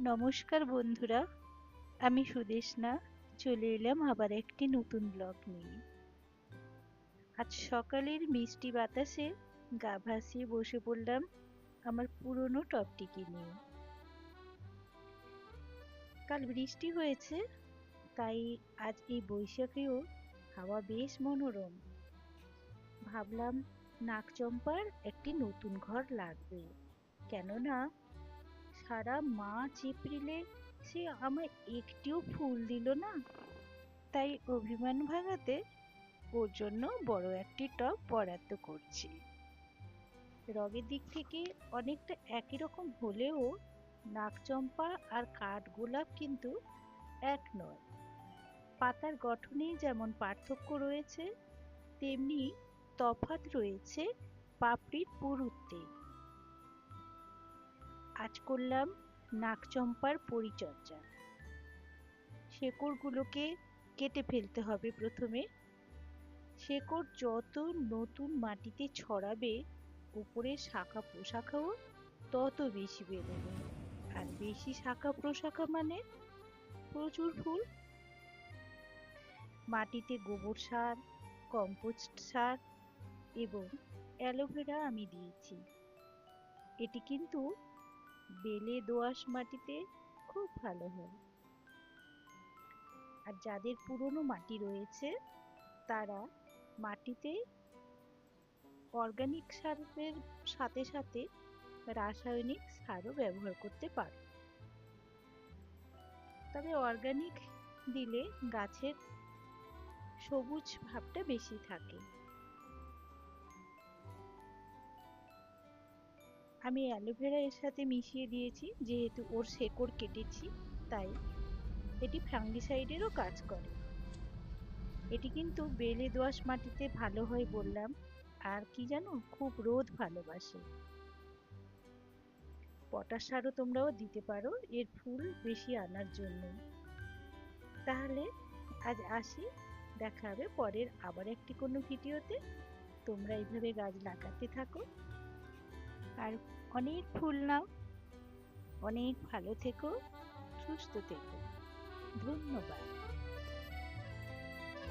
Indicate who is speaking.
Speaker 1: নমস্কার বন্ধুরা, আমি সুদেশনা, চলে এলাম আবার একটি নতুন ব্লগ নিয়ে। আজ সকালের মিষ্টি বাতাসে গা ভাসিয়ে বসে পড়লাম আমার পুরনো টপটিকে নিয়ে। কাল বৃষ্টি হয়েছে, তাই আজ এই বৈশাখেও হাওয়া বেশ মনোরম। ভাবলাম নাকচম্পার একটি নতুন ঘর লাগবে, কেননা সারা মার্চ এপ্রিলে সে আমায় একটিও ফুল দিল না। তাই অভিমান ভাঙাতে ওর জন্য বড় একটি টব বরাদ্দ করছি। রগের দিক থেকে অনেকটা একই রকম হলেও নাকচম্পা আর কাঠগোলাপ কিন্তু এক নয়। পাতার গঠনেই যেমন পার্থক্য রয়েছে, তেমনি তফাৎ রয়েছে পাপড়ির পুরুত্বে। আজ করলাম নাকচম্পার পরিচর্যা। শেকড়গুলোকে কেটে ফেলতে হবে প্রথমে। শেকড় যত নতুন মাটিতে ছড়াবে, উপরে শাখা প্রশাখাও তত বেশি বেরোবে। আর বেশি শাখা প্রশাখা মানে প্রচুর ফুল। মাটিতে গোবর সার, কম্পোস্ট সার এবং অ্যালোভেরা আমি দিয়েছি। এটি কিন্তু বেলে দোআঁশ মাটিতে খুব ভালো হয়। আর যাদের পুরনো মাটি রয়েছে, তারা মাটিতে অর্গানিক সারের সাথে সাথে রাসায়নিক সারও ব্যবহার করতে পারো। তবে অর্গানিক দিলে গাছের সবুজ ভাবটা বেশি থাকে। আমি অ্যালোভেরা এর সাথে মিশিয়ে দিয়েছি, যেহেতু ওর শেকড় কেটেছি, তাই এটি ফাঙ্গিসাইডেরও কাজ করে। এটি কিন্তু বেলে দোআঁশ মাটিতে ভালো হয় বললাম, আর কি জানো, খুব রোদ ভালোবাসে। পটাশ সারও তোমরাও দিতে পারো, এর ফুল বেশি আনার জন্য। তাহলে আজ আসি, দেখা হবে পরের আবার একটি কোনো ভিডিওতে। তোমরা এইভাবে গাছ লাগাতে থাকো। আর অনেক ফুল নাও। অনেক ভালো থেকো সুস্থ থেকো। ধন্যবাদ।